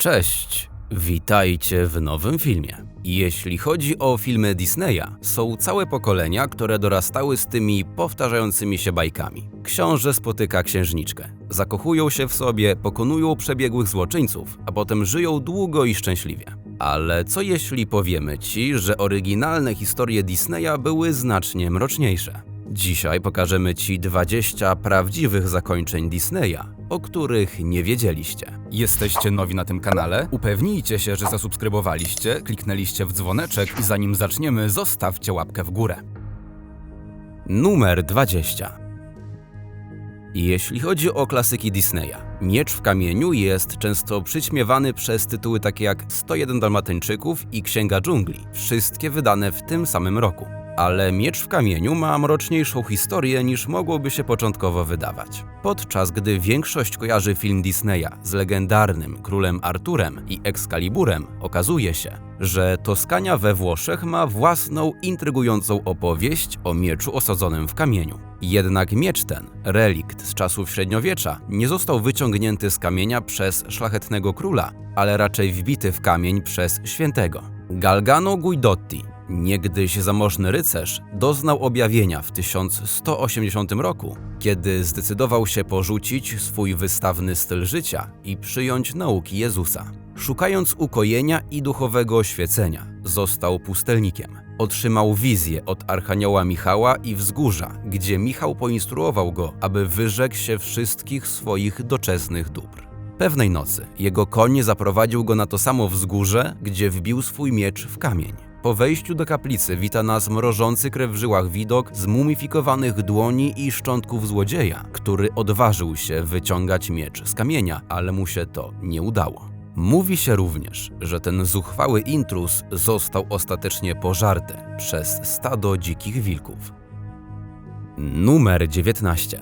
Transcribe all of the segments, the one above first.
Cześć, witajcie w nowym filmie. Jeśli chodzi o filmy Disneya, są całe pokolenia, które dorastały z tymi powtarzającymi się bajkami. Książę spotyka księżniczkę, zakochują się w sobie, pokonują przebiegłych złoczyńców, a potem żyją długo i szczęśliwie. Ale co jeśli powiemy ci, że oryginalne historie Disneya były znacznie mroczniejsze? Dzisiaj pokażemy Ci 20 prawdziwych zakończeń Disneya, o których nie wiedzieliście. Jesteście nowi na tym kanale? Upewnijcie się, że zasubskrybowaliście, kliknęliście w dzwoneczek i zanim zaczniemy, zostawcie łapkę w górę. Numer 20. Jeśli chodzi o klasyki Disneya, Miecz w kamieniu jest często przyćmiewany przez tytuły takie jak 101 Dalmatyńczyków i Księga Dżungli, wszystkie wydane w tym samym roku ale Miecz w Kamieniu ma mroczniejszą historię niż mogłoby się początkowo wydawać. Podczas gdy większość kojarzy film Disneya z legendarnym królem Arturem i Excaliburem, okazuje się, że Toskania we Włoszech ma własną intrygującą opowieść o mieczu osadzonym w kamieniu. Jednak miecz ten, relikt z czasów średniowiecza, nie został wyciągnięty z kamienia przez szlachetnego króla, ale raczej wbity w kamień przez świętego. Galgano Guidotti Niegdyś zamożny rycerz doznał objawienia w 1180 roku, kiedy zdecydował się porzucić swój wystawny styl życia i przyjąć nauki Jezusa. Szukając ukojenia i duchowego oświecenia, został pustelnikiem. Otrzymał wizję od Archanioła Michała i wzgórza, gdzie Michał poinstruował go, aby wyrzekł się wszystkich swoich doczesnych dóbr. Pewnej nocy jego koń zaprowadził go na to samo wzgórze, gdzie wbił swój miecz w kamień. Po wejściu do kaplicy wita nas mrożący krew w żyłach widok zmumifikowanych dłoni i szczątków złodzieja, który odważył się wyciągać miecz z kamienia, ale mu się to nie udało. Mówi się również, że ten zuchwały intruz został ostatecznie pożarty przez stado dzikich wilków. Numer 19.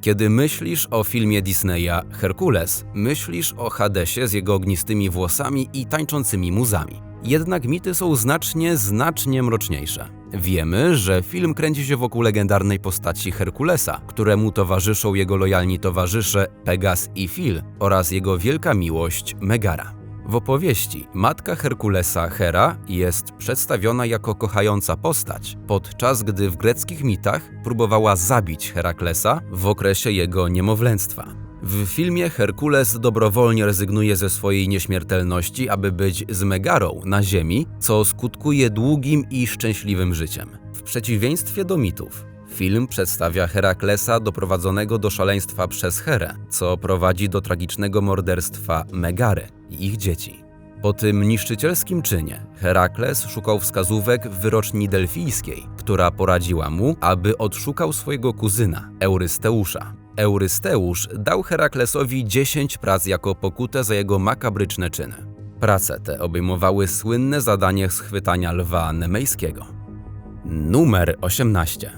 Kiedy myślisz o filmie Disneya Herkules, myślisz o Hadesie z jego ognistymi włosami i tańczącymi muzami. Jednak mity są znacznie, znacznie mroczniejsze. Wiemy, że film kręci się wokół legendarnej postaci Herkulesa, któremu towarzyszą jego lojalni towarzysze Pegas i Phil oraz jego wielka miłość Megara. W opowieści matka Herkulesa Hera jest przedstawiona jako kochająca postać, podczas gdy w greckich mitach próbowała zabić Heraklesa w okresie jego niemowlęctwa. W filmie Herkules dobrowolnie rezygnuje ze swojej nieśmiertelności, aby być z Megarą na Ziemi, co skutkuje długim i szczęśliwym życiem. W przeciwieństwie do mitów, film przedstawia Heraklesa doprowadzonego do szaleństwa przez Herę, co prowadzi do tragicznego morderstwa Megary i ich dzieci. Po tym niszczycielskim czynie Herakles szukał wskazówek w wyroczni delfijskiej, która poradziła mu, aby odszukał swojego kuzyna, Eurysteusza. Eurysteusz dał Heraklesowi 10 prac jako pokutę za jego makabryczne czyny. Prace te obejmowały słynne zadanie schwytania lwa nemejskiego. Numer 18.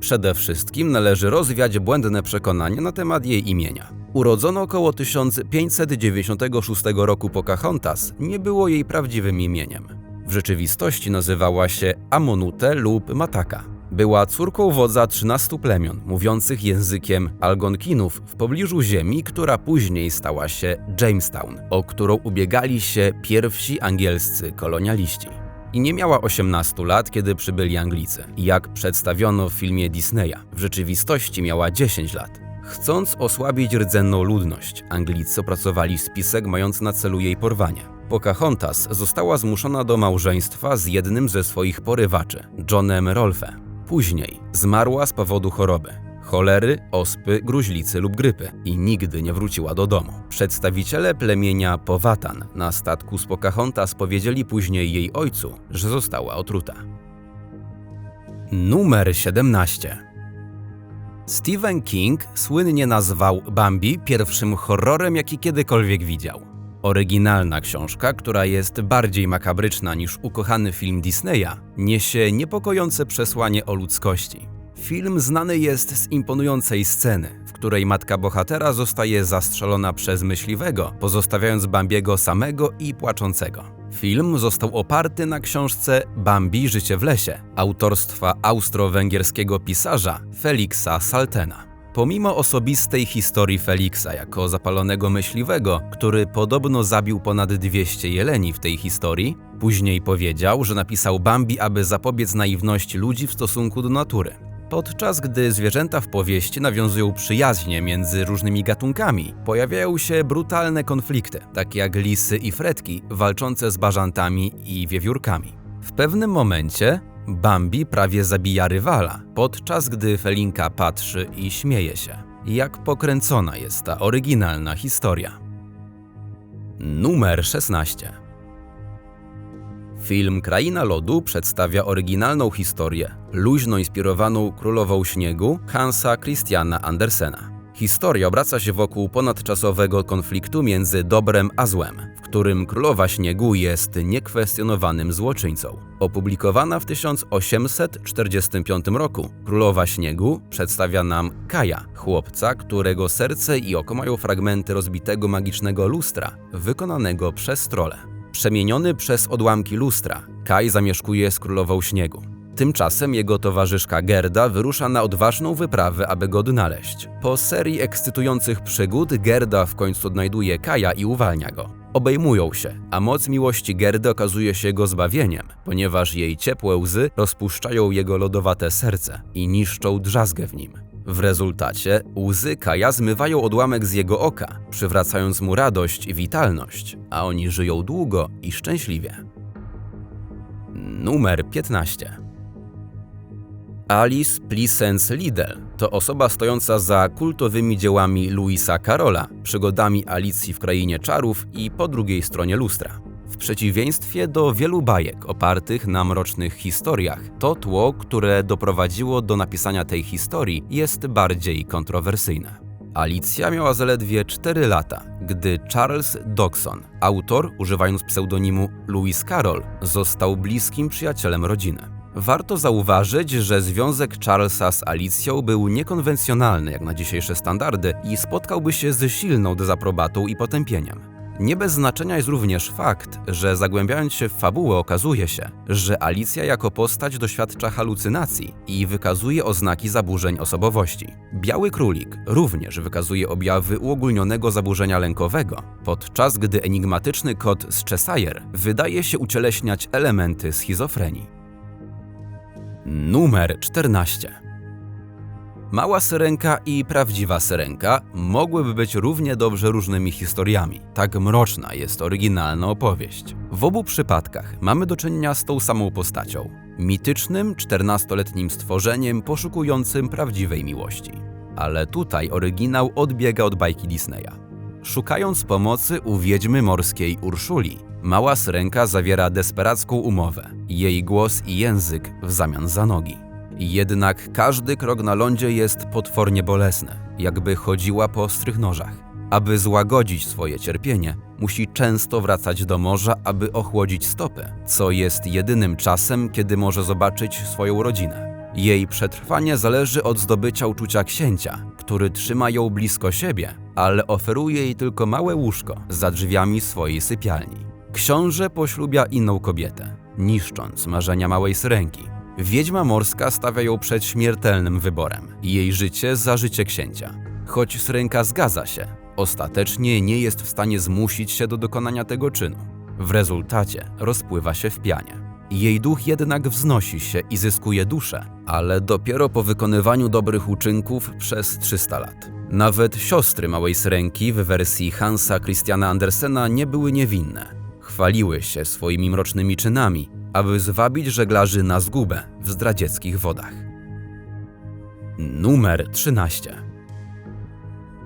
Przede wszystkim należy rozwiać błędne przekonanie na temat jej imienia. Urodzono około 1596 roku Pocahontas, nie było jej prawdziwym imieniem. W rzeczywistości nazywała się Amonute lub Mataka. Była córką wodza 13 plemion mówiących językiem Algonkinów w pobliżu ziemi, która później stała się Jamestown, o którą ubiegali się pierwsi angielscy kolonialiści. I nie miała 18 lat, kiedy przybyli Anglicy, jak przedstawiono w filmie Disneya. W rzeczywistości miała 10 lat. Chcąc osłabić rdzenną ludność, Anglicy opracowali spisek mający na celu jej porwanie. Pocahontas została zmuszona do małżeństwa z jednym ze swoich porywaczy, Johnem Rolfe. Później zmarła z powodu choroby cholery, ospy, gruźlicy lub grypy i nigdy nie wróciła do domu. Przedstawiciele plemienia Powatan na statku z Pocahontas powiedzieli później jej ojcu, że została otruta. Numer 17 Stephen King słynnie nazwał Bambi pierwszym horrorem, jaki kiedykolwiek widział. Oryginalna książka, która jest bardziej makabryczna niż ukochany film Disneya, niesie niepokojące przesłanie o ludzkości. Film znany jest z imponującej sceny, w której matka bohatera zostaje zastrzelona przez myśliwego, pozostawiając Bambiego samego i płaczącego. Film został oparty na książce Bambi Życie w lesie autorstwa austro-węgierskiego pisarza Feliksa Saltena. Pomimo osobistej historii Feliksa jako zapalonego myśliwego, który podobno zabił ponad 200 jeleni w tej historii, później powiedział, że napisał Bambi, aby zapobiec naiwności ludzi w stosunku do natury. Podczas gdy zwierzęta w powieści nawiązują przyjaźnie między różnymi gatunkami, pojawiają się brutalne konflikty, takie jak lisy i fretki walczące z bażantami i wiewiórkami. W pewnym momencie Bambi prawie zabija rywala, podczas gdy Felinka patrzy i śmieje się. Jak pokręcona jest ta oryginalna historia. Numer 16. Film Kraina Lodu przedstawia oryginalną historię, luźno inspirowaną Królową Śniegu Hansa Christiana Andersena. Historia obraca się wokół ponadczasowego konfliktu między dobrem a złem, w którym Królowa Śniegu jest niekwestionowanym złoczyńcą. Opublikowana w 1845 roku, Królowa Śniegu przedstawia nam Kaja, chłopca, którego serce i oko mają fragmenty rozbitego magicznego lustra, wykonanego przez trole. Przemieniony przez odłamki lustra, Kaj zamieszkuje z Królową Śniegu. Tymczasem jego towarzyszka Gerda wyrusza na odważną wyprawę, aby go odnaleźć. Po serii ekscytujących przygód Gerda w końcu odnajduje Kaja i uwalnia go. Obejmują się, a moc miłości Gerdy okazuje się jego zbawieniem, ponieważ jej ciepłe łzy rozpuszczają jego lodowate serce i niszczą drzazgę w nim. W rezultacie łzy Kaja zmywają odłamek z jego oka, przywracając mu radość i witalność, a oni żyją długo i szczęśliwie. Numer 15. Alice Pleasence Liddell to osoba stojąca za kultowymi dziełami Louisa Carola, przygodami Alicji w Krainie Czarów i po drugiej stronie lustra. W przeciwieństwie do wielu bajek opartych na mrocznych historiach, to tło, które doprowadziło do napisania tej historii, jest bardziej kontrowersyjne. Alicja miała zaledwie 4 lata, gdy Charles Dodson, autor, używając pseudonimu Louis Carroll, został bliskim przyjacielem rodziny. Warto zauważyć, że związek Charlesa z Alicją był niekonwencjonalny jak na dzisiejsze standardy i spotkałby się z silną dezaprobatą i potępieniem. Nie bez znaczenia jest również fakt, że zagłębiając się w fabułę okazuje się, że Alicja jako postać doświadcza halucynacji i wykazuje oznaki zaburzeń osobowości. Biały Królik również wykazuje objawy uogólnionego zaburzenia lękowego, podczas gdy enigmatyczny kot z Cheshire wydaje się ucieleśniać elementy schizofrenii. Numer 14. Mała syrenka i prawdziwa syrenka mogłyby być równie dobrze różnymi historiami. Tak mroczna jest oryginalna opowieść. W obu przypadkach mamy do czynienia z tą samą postacią. Mitycznym, 14-letnim stworzeniem poszukującym prawdziwej miłości. Ale tutaj oryginał odbiega od bajki Disneya. Szukając pomocy u wiedźmy morskiej Urszuli, Mała syrenka zawiera desperacką umowę, jej głos i język w zamian za nogi. Jednak każdy krok na lądzie jest potwornie bolesny, jakby chodziła po ostrych nożach. Aby złagodzić swoje cierpienie, musi często wracać do morza, aby ochłodzić stopy, co jest jedynym czasem, kiedy może zobaczyć swoją rodzinę. Jej przetrwanie zależy od zdobycia uczucia księcia, który trzyma ją blisko siebie, ale oferuje jej tylko małe łóżko za drzwiami swojej sypialni. Książę poślubia inną kobietę, niszcząc marzenia małej syrenki. Wiedźma morska stawia ją przed śmiertelnym wyborem. Jej życie za życie księcia. Choć syrenka zgadza się, ostatecznie nie jest w stanie zmusić się do dokonania tego czynu. W rezultacie rozpływa się w pianie. Jej duch jednak wznosi się i zyskuje duszę, ale dopiero po wykonywaniu dobrych uczynków przez 300 lat. Nawet siostry małej syrenki w wersji Hansa Christiana Andersena nie były niewinne chwaliły się swoimi mrocznymi czynami, aby zwabić żeglarzy na zgubę w zdradzieckich wodach. Numer 13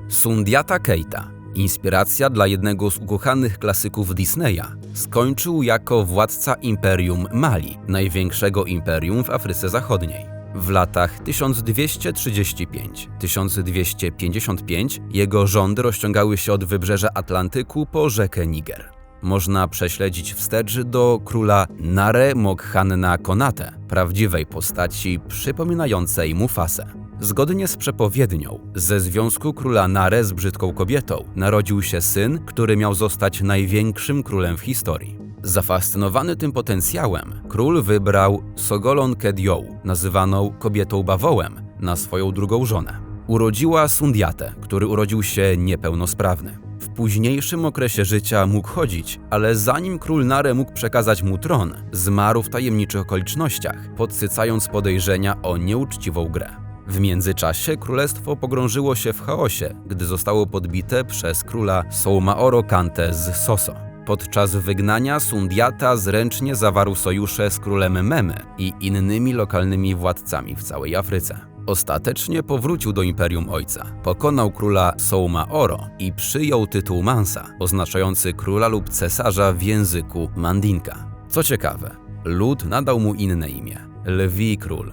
Sundiata Keita, inspiracja dla jednego z ukochanych klasyków Disneya, skończył jako władca Imperium Mali, największego imperium w Afryce Zachodniej. W latach 1255-1255 jego rządy rozciągały się od wybrzeża Atlantyku po rzekę Niger można prześledzić wstecz do króla Nare Mokhanna Konate, prawdziwej postaci przypominającej Mufasę. Zgodnie z przepowiednią, ze związku króla Nare z brzydką kobietą narodził się syn, który miał zostać największym królem w historii. Zafascynowany tym potencjałem, król wybrał Sogolon Kedią, nazywaną kobietą bawołem, na swoją drugą żonę. Urodziła Sundiatę, który urodził się niepełnosprawny. W późniejszym okresie życia mógł chodzić, ale zanim król Nare mógł przekazać mu tron, zmarł w tajemniczych okolicznościach, podsycając podejrzenia o nieuczciwą grę. W międzyczasie królestwo pogrążyło się w chaosie, gdy zostało podbite przez króla Soumaoro Kante z Soso. Podczas wygnania Sundiata zręcznie zawarł sojusze z królem Memy i innymi lokalnymi władcami w całej Afryce. Ostatecznie powrócił do imperium ojca, pokonał króla Soumaoro i przyjął tytuł Mansa, oznaczający króla lub cesarza w języku Mandinka. Co ciekawe, lud nadał mu inne imię Lwi Król.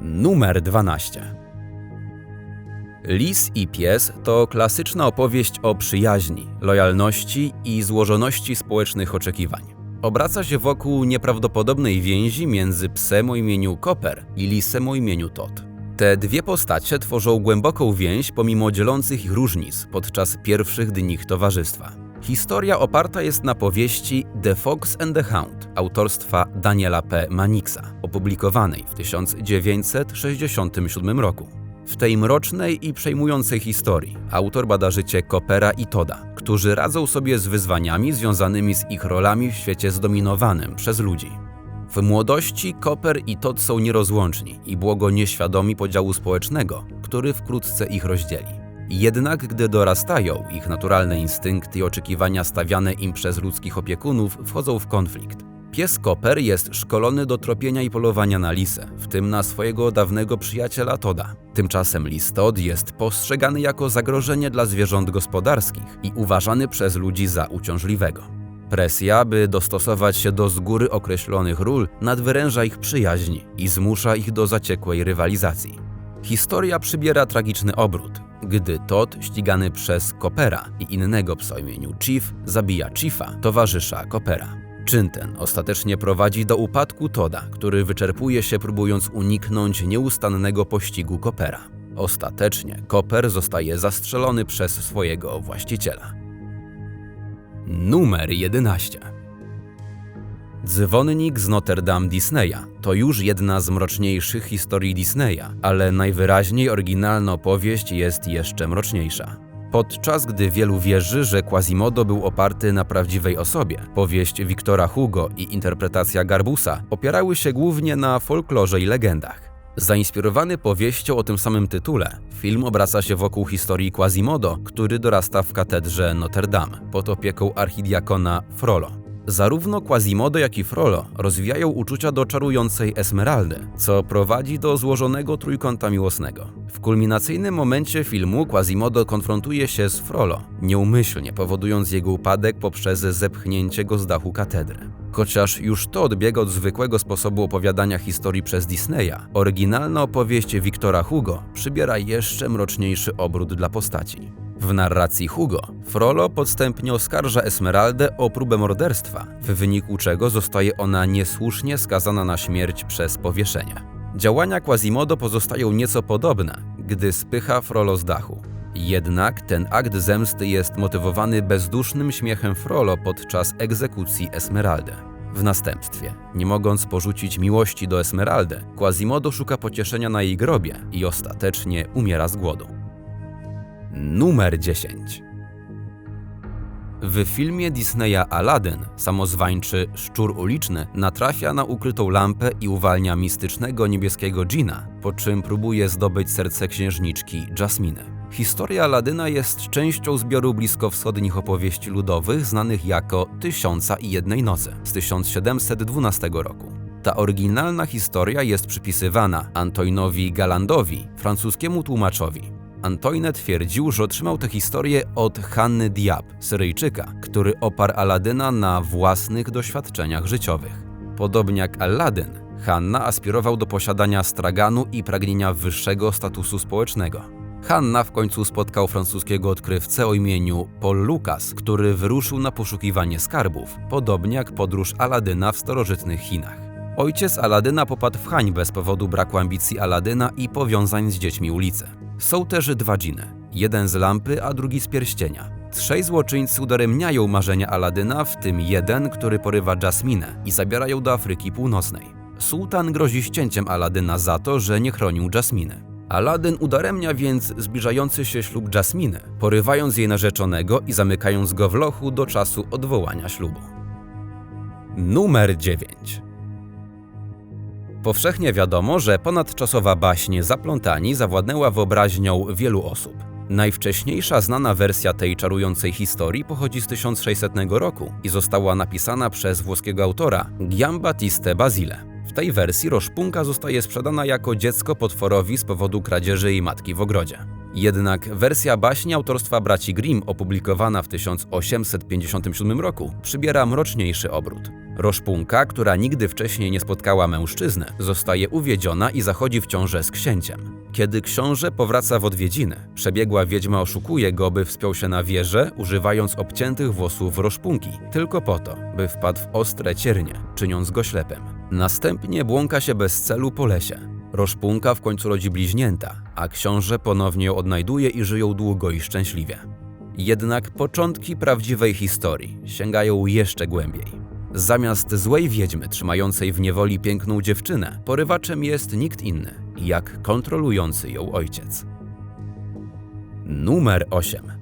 Numer 12 Lis i pies to klasyczna opowieść o przyjaźni, lojalności i złożoności społecznych oczekiwań. Obraca się wokół nieprawdopodobnej więzi między psem o imieniu Koper i lisem o imieniu Todd. Te dwie postacie tworzą głęboką więź pomimo dzielących ich różnic podczas pierwszych dni ich towarzystwa. Historia oparta jest na powieści The Fox and the Hound autorstwa Daniela P. Manixa, opublikowanej w 1967 roku. W tej mrocznej i przejmującej historii autor bada życie Kopera i Toda, którzy radzą sobie z wyzwaniami związanymi z ich rolami w świecie zdominowanym przez ludzi. W młodości Koper i Todd są nierozłączni i błogo nieświadomi podziału społecznego, który wkrótce ich rozdzieli. Jednak gdy dorastają, ich naturalne instynkty i oczekiwania stawiane im przez ludzkich opiekunów wchodzą w konflikt. Pies Koper jest szkolony do tropienia i polowania na lisę, w tym na swojego dawnego przyjaciela Toda. Tymczasem lis Todd jest postrzegany jako zagrożenie dla zwierząt gospodarskich i uważany przez ludzi za uciążliwego. Presja, by dostosować się do z góry określonych ról, nadwyręża ich przyjaźń i zmusza ich do zaciekłej rywalizacji. Historia przybiera tragiczny obrót, gdy Todd, ścigany przez Kopera i innego psa imieniu Chief, zabija Chiefa, towarzysza Kopera. Czyn ten ostatecznie prowadzi do upadku Toda, który wyczerpuje się próbując uniknąć nieustannego pościgu Kopera. Ostatecznie Koper zostaje zastrzelony przez swojego właściciela. Numer 11 Dzwonnik z Notre Dame Disneya to już jedna z mroczniejszych historii Disneya, ale najwyraźniej oryginalna opowieść jest jeszcze mroczniejsza. Podczas gdy wielu wierzy, że Quasimodo był oparty na prawdziwej osobie, powieść Wiktora Hugo i interpretacja Garbusa opierały się głównie na folklorze i legendach. Zainspirowany powieścią o tym samym tytule, film obraca się wokół historii Quasimodo, który dorasta w katedrze Notre Dame pod opieką archidiakona Frollo. Zarówno Quasimodo, jak i Frollo rozwijają uczucia do czarującej Esmeraldy, co prowadzi do złożonego trójkąta miłosnego. W kulminacyjnym momencie filmu Quasimodo konfrontuje się z Frollo, nieumyślnie powodując jego upadek poprzez zepchnięcie go z dachu katedry. Chociaż już to odbiega od zwykłego sposobu opowiadania historii przez Disneya, oryginalna opowieść Wiktora Hugo przybiera jeszcze mroczniejszy obrót dla postaci. W narracji Hugo, Frollo podstępnie oskarża Esmeraldę o próbę morderstwa, w wyniku czego zostaje ona niesłusznie skazana na śmierć przez powieszenie. Działania Quasimodo pozostają nieco podobne, gdy spycha Frollo z dachu. Jednak ten akt zemsty jest motywowany bezdusznym śmiechem Frollo podczas egzekucji Esmeraldy. W następstwie, nie mogąc porzucić miłości do Esmeraldy, Quasimodo szuka pocieszenia na jej grobie i ostatecznie umiera z głodu. Numer 10 w filmie Disneya Aladdin samozwańczy szczur uliczny natrafia na ukrytą lampę i uwalnia mistycznego niebieskiego dżina, po czym próbuje zdobyć serce księżniczki Jasminy. Historia Aladyna jest częścią zbioru bliskowschodnich opowieści ludowych znanych jako Tysiąca i Jednej Nocy z 1712 roku. Ta oryginalna historia jest przypisywana Antoinowi Galandowi, francuskiemu tłumaczowi. Antoine twierdził, że otrzymał tę historię od Hanny Diab, Syryjczyka, który oparł Aladyna na własnych doświadczeniach życiowych. Podobnie jak Aladdin, Hanna aspirował do posiadania straganu i pragnienia wyższego statusu społecznego. Hanna w końcu spotkał francuskiego odkrywcę o imieniu Paul Lucas, który wyruszył na poszukiwanie skarbów, podobnie jak podróż Aladyna w starożytnych Chinach. Ojciec Aladyna popadł w hańbę z powodu braku ambicji Aladyna i powiązań z dziećmi ulicy. Są też dwa dżiny, jeden z lampy, a drugi z pierścienia. Trzej złoczyńcy udaremniają marzenia Aladyna, w tym jeden, który porywa Jasminę i zabiera ją do Afryki Północnej. Sułtan grozi ścięciem Aladyna za to, że nie chronił Jasminy. Aladdin udaremnia więc zbliżający się ślub Jasminy, porywając jej narzeczonego i zamykając go w lochu do czasu odwołania ślubu. Numer 9 Powszechnie wiadomo, że ponadczasowa baśń Zaplątani zawładnęła wyobraźnią wielu osób. Najwcześniejsza znana wersja tej czarującej historii pochodzi z 1600 roku i została napisana przez włoskiego autora Giambattista Basile. W tej wersji Roszpunka zostaje sprzedana jako dziecko potworowi z powodu kradzieży jej matki w ogrodzie. Jednak wersja baśni autorstwa braci Grimm, opublikowana w 1857 roku, przybiera mroczniejszy obrót. Roszpunka, która nigdy wcześniej nie spotkała mężczyzny, zostaje uwiedziona i zachodzi w ciążę z księciem. Kiedy książę powraca w odwiedziny, przebiegła wiedźma oszukuje go, by wspiął się na wieżę, używając obciętych włosów roszpunki, tylko po to, by wpadł w ostre ciernie, czyniąc go ślepym. Następnie błąka się bez celu po lesie. Roszpunka w końcu rodzi bliźnięta, a książę ponownie ją odnajduje i żyją długo i szczęśliwie. Jednak początki prawdziwej historii sięgają jeszcze głębiej. Zamiast złej wiedźmy trzymającej w niewoli piękną dziewczynę, porywaczem jest nikt inny, jak kontrolujący ją ojciec. Numer 8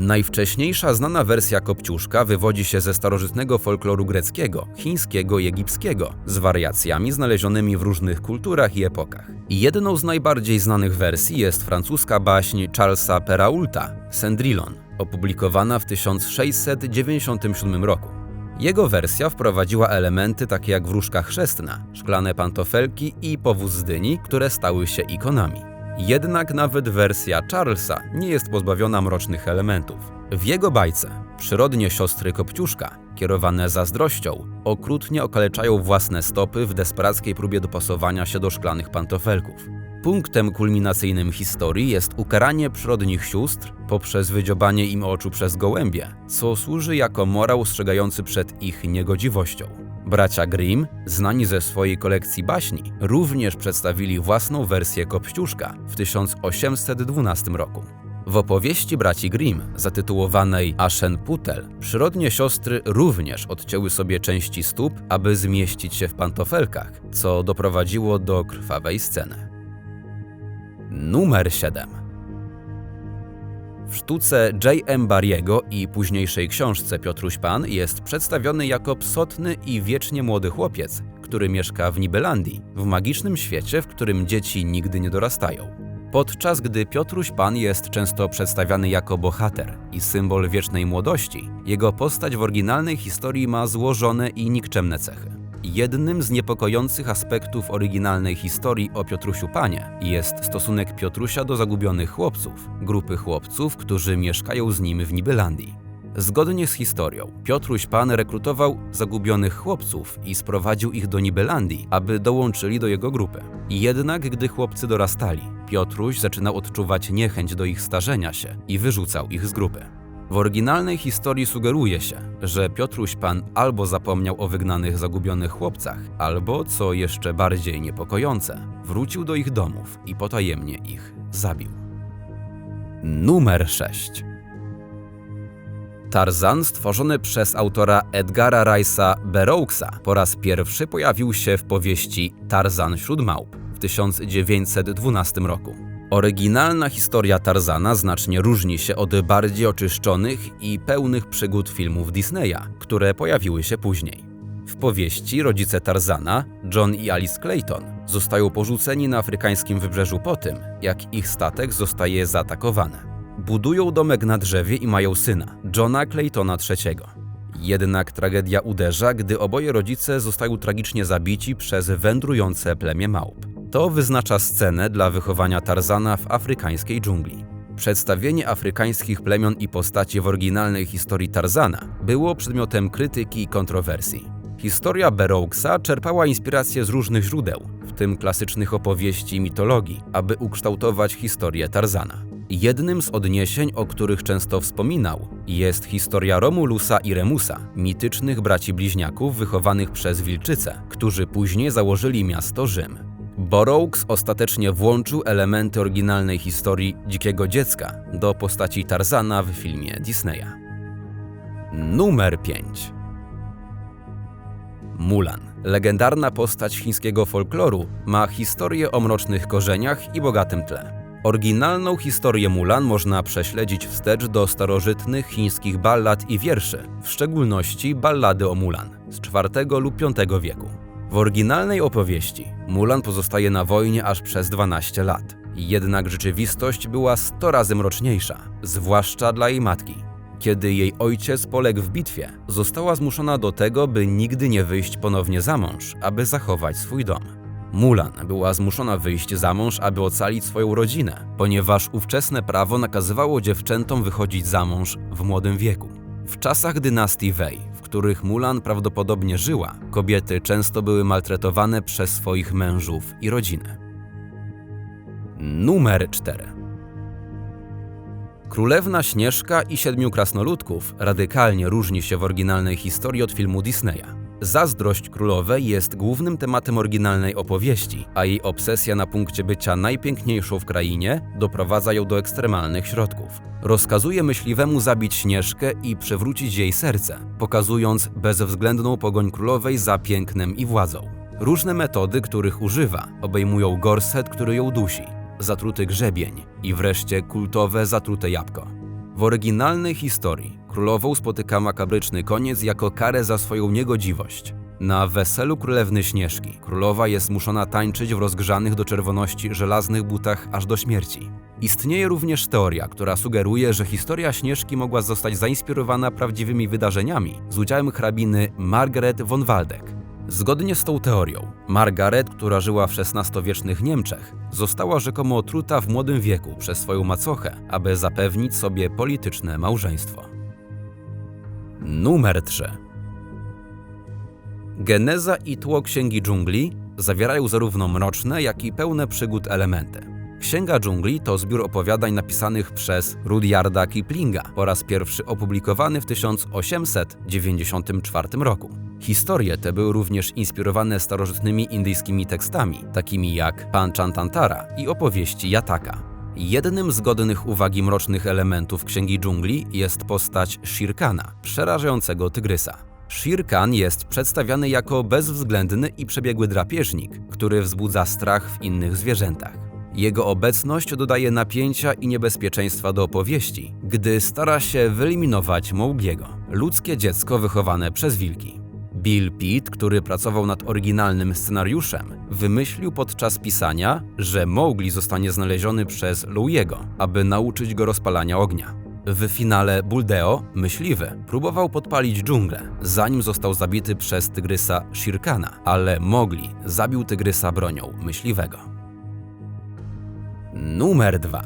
Najwcześniejsza znana wersja Kopciuszka wywodzi się ze starożytnego folkloru greckiego, chińskiego i egipskiego, z wariacjami znalezionymi w różnych kulturach i epokach. Jedną z najbardziej znanych wersji jest francuska baśń Charlesa Perraulta, Cendrillon, opublikowana w 1697 roku. Jego wersja wprowadziła elementy takie jak wróżka chrzestna, szklane pantofelki i powóz z dyni, które stały się ikonami. Jednak nawet wersja Charlesa nie jest pozbawiona mrocznych elementów. W jego bajce przyrodnie siostry Kopciuszka, kierowane zazdrością, okrutnie okaleczają własne stopy w desperackiej próbie dopasowania się do szklanych pantofelków. Punktem kulminacyjnym historii jest ukaranie przyrodnich sióstr poprzez wydziobanie im oczu przez gołębie, co służy jako morał ostrzegający przed ich niegodziwością. Bracia Grimm, znani ze swojej kolekcji baśni, również przedstawili własną wersję Kopściuszka w 1812 roku. W opowieści braci Grimm, zatytułowanej Aschenputtel, przyrodnie siostry również odcięły sobie części stóp, aby zmieścić się w pantofelkach, co doprowadziło do krwawej sceny. Numer 7 w sztuce J.M. Barriego i późniejszej książce Piotruś Pan jest przedstawiony jako psotny i wiecznie młody chłopiec, który mieszka w Nibelandii, w magicznym świecie, w którym dzieci nigdy nie dorastają. Podczas gdy Piotruś Pan jest często przedstawiany jako bohater i symbol wiecznej młodości, jego postać w oryginalnej historii ma złożone i nikczemne cechy. Jednym z niepokojących aspektów oryginalnej historii o Piotrusiu Panie jest stosunek Piotrusia do zagubionych chłopców, grupy chłopców, którzy mieszkają z nim w Nibelandii. Zgodnie z historią, Piotruś Pan rekrutował zagubionych chłopców i sprowadził ich do Nibelandii, aby dołączyli do jego grupy. Jednak gdy chłopcy dorastali, Piotruś zaczynał odczuwać niechęć do ich starzenia się i wyrzucał ich z grupy. W oryginalnej historii sugeruje się, że Piotruś Pan albo zapomniał o wygnanych zagubionych chłopcach, albo, co jeszcze bardziej niepokojące, wrócił do ich domów i potajemnie ich zabił. Numer 6 Tarzan, stworzony przez autora Edgara Rice'a Burroughsa, po raz pierwszy pojawił się w powieści Tarzan wśród małp w 1912 roku. Oryginalna historia Tarzana znacznie różni się od bardziej oczyszczonych i pełnych przygód filmów Disneya, które pojawiły się później. W powieści rodzice Tarzana, John i Alice Clayton, zostają porzuceni na afrykańskim wybrzeżu po tym, jak ich statek zostaje zaatakowany. Budują domek na drzewie i mają syna, Johna Claytona III. Jednak tragedia uderza, gdy oboje rodzice zostają tragicznie zabici przez wędrujące plemię małp. To wyznacza scenę dla wychowania Tarzana w afrykańskiej dżungli. Przedstawienie afrykańskich plemion i postaci w oryginalnej historii Tarzana było przedmiotem krytyki i kontrowersji. Historia Burroughsa czerpała inspiracje z różnych źródeł, w tym klasycznych opowieści i mitologii, aby ukształtować historię Tarzana. Jednym z odniesień, o których często wspominał, jest historia Romulusa i Remusa, mitycznych braci bliźniaków wychowanych przez wilczyce, którzy później założyli miasto Rzym. Burroughs ostatecznie włączył elementy oryginalnej historii Dzikiego Dziecka do postaci Tarzana w filmie Disneya. Numer 5 Mulan Legendarna postać chińskiego folkloru ma historię o mrocznych korzeniach i bogatym tle. Oryginalną historię Mulan można prześledzić wstecz do starożytnych chińskich ballad i wierszy, w szczególności ballady o Mulan z IV lub V wieku. W oryginalnej opowieści Mulan pozostaje na wojnie aż przez 12 lat. Jednak rzeczywistość była 100 razy mroczniejsza, zwłaszcza dla jej matki. Kiedy jej ojciec poległ w bitwie, została zmuszona do tego, by nigdy nie wyjść ponownie za mąż, aby zachować swój dom. Mulan była zmuszona wyjść za mąż, aby ocalić swoją rodzinę, ponieważ ówczesne prawo nakazywało dziewczętom wychodzić za mąż w młodym wieku. W czasach dynastii Wei, w których Mulan prawdopodobnie żyła, kobiety często były maltretowane przez swoich mężów i rodzinę. Numer 4 Królewna Śnieżka i Siedmiu Krasnoludków radykalnie różni się w oryginalnej historii od filmu Disneya. Zazdrość królowej jest głównym tematem oryginalnej opowieści, a jej obsesja na punkcie bycia najpiękniejszą w krainie doprowadza ją do ekstremalnych środków. Rozkazuje myśliwemu zabić Śnieżkę i przewrócić jej serce, pokazując bezwzględną pogoń królowej za pięknem i władzą. Różne metody, których używa, obejmują gorset, który ją dusi, zatruty grzebień i wreszcie kultowe zatrute jabłko. W oryginalnej historii królową spotyka makabryczny koniec jako karę za swoją niegodziwość. Na weselu królewny Śnieżki królowa jest zmuszona tańczyć w rozgrzanych do czerwoności żelaznych butach aż do śmierci. Istnieje również teoria, która sugeruje, że historia Śnieżki mogła zostać zainspirowana prawdziwymi wydarzeniami z udziałem hrabiny Margaret von Waldeck. Zgodnie z tą teorią, Margaret, która żyła w XVI-wiecznych Niemczech, została rzekomo otruta w młodym wieku przez swoją macochę, aby zapewnić sobie polityczne małżeństwo. Numer 3 Geneza i tło Księgi Dżungli zawierają zarówno mroczne, jak i pełne przygód elementy. Księga Dżungli to zbiór opowiadań napisanych przez Rudyarda Kiplinga, po raz pierwszy opublikowany w 1894 roku. Historie te były również inspirowane starożytnymi indyjskimi tekstami, takimi jak Panchantantara i opowieści Jataka. Jednym z godnych uwagi mrocznych elementów Księgi Dżungli jest postać Shirkana, przerażającego tygrysa. Shirkan jest przedstawiany jako bezwzględny i przebiegły drapieżnik, który wzbudza strach w innych zwierzętach. Jego obecność dodaje napięcia i niebezpieczeństwa do opowieści, gdy stara się wyeliminować Mowgliego, ludzkie dziecko wychowane przez wilki. Bill Pitt, który pracował nad oryginalnym scenariuszem, wymyślił podczas pisania, że Mowgli zostanie znaleziony przez Louiego, aby nauczyć go rozpalania ognia. W finale Buldeo, myśliwy, próbował podpalić dżunglę, zanim został zabity przez tygrysa Shirkana, ale Mowgli zabił tygrysa bronią myśliwego. Numer 2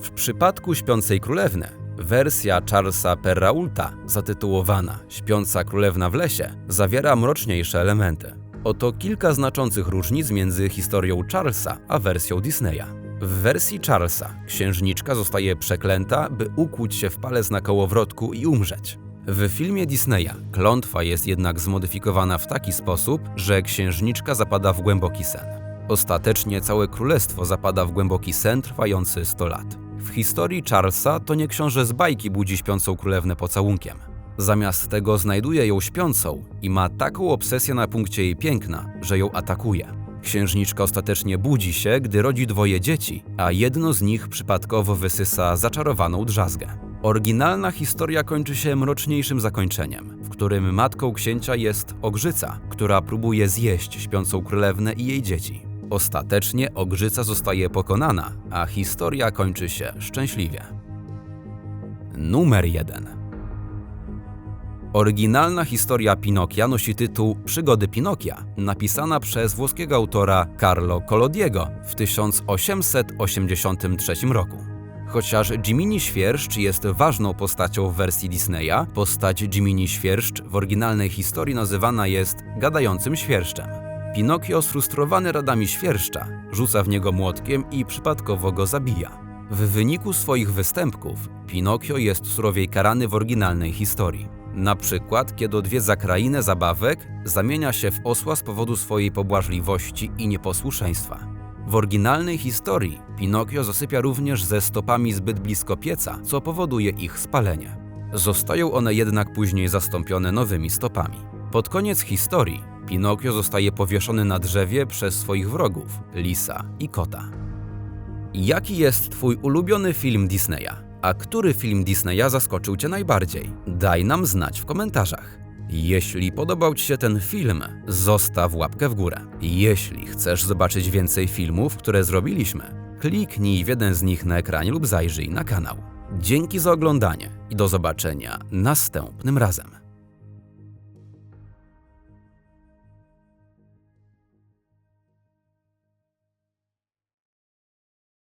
W przypadku Śpiącej Królewny Wersja Charlesa Perraulta, zatytułowana Śpiąca Królewna w lesie, zawiera mroczniejsze elementy. Oto kilka znaczących różnic między historią Charlesa a wersją Disneya. W wersji Charlesa księżniczka zostaje przeklęta, by ukłuć się w palec na kołowrotku i umrzeć. W filmie Disneya klątwa jest jednak zmodyfikowana w taki sposób, że księżniczka zapada w głęboki sen. Ostatecznie całe królestwo zapada w głęboki sen trwający 100 lat. W historii Charlesa to nie książę z bajki budzi śpiącą królewnę pocałunkiem. Zamiast tego znajduje ją śpiącą i ma taką obsesję na punkcie jej piękna, że ją atakuje. Księżniczka ostatecznie budzi się, gdy rodzi dwoje dzieci, a jedno z nich przypadkowo wysysa zaczarowaną drzazgę. Oryginalna historia kończy się mroczniejszym zakończeniem, w którym matką księcia jest Ogrzyca, która próbuje zjeść śpiącą królewnę i jej dzieci. Ostatecznie Ogrzyca zostaje pokonana, a historia kończy się szczęśliwie. Numer 1 Oryginalna historia Pinokia nosi tytuł Przygody Pinokia, napisana przez włoskiego autora Carlo Collodiego w 1883 roku. Chociaż Jiminy Świerszcz jest ważną postacią w wersji Disneya, postać Jiminy Świerszcz w oryginalnej historii nazywana jest gadającym świerszczem. Pinokio, sfrustrowany radami świerszcza, rzuca w niego młotkiem i przypadkowo go zabija. W wyniku swoich występków Pinokio jest surowiej karany w oryginalnej historii. Na przykład, kiedy odwiedza krainę zabawek, zamienia się w osła z powodu swojej pobłażliwości i nieposłuszeństwa. W oryginalnej historii Pinokio zasypia również ze stopami zbyt blisko pieca, co powoduje ich spalenie. Zostają one jednak później zastąpione nowymi stopami. Pod koniec historii Pinokio zostaje powieszony na drzewie przez swoich wrogów, lisa i kota. Jaki jest Twój ulubiony film Disneya? A który film Disneya zaskoczył Cię najbardziej? Daj nam znać w komentarzach. Jeśli podobał Ci się ten film, zostaw łapkę w górę. Jeśli chcesz zobaczyć więcej filmów, które zrobiliśmy, kliknij w jeden z nich na ekranie lub zajrzyj na kanał. Dzięki za oglądanie i do zobaczenia następnym razem.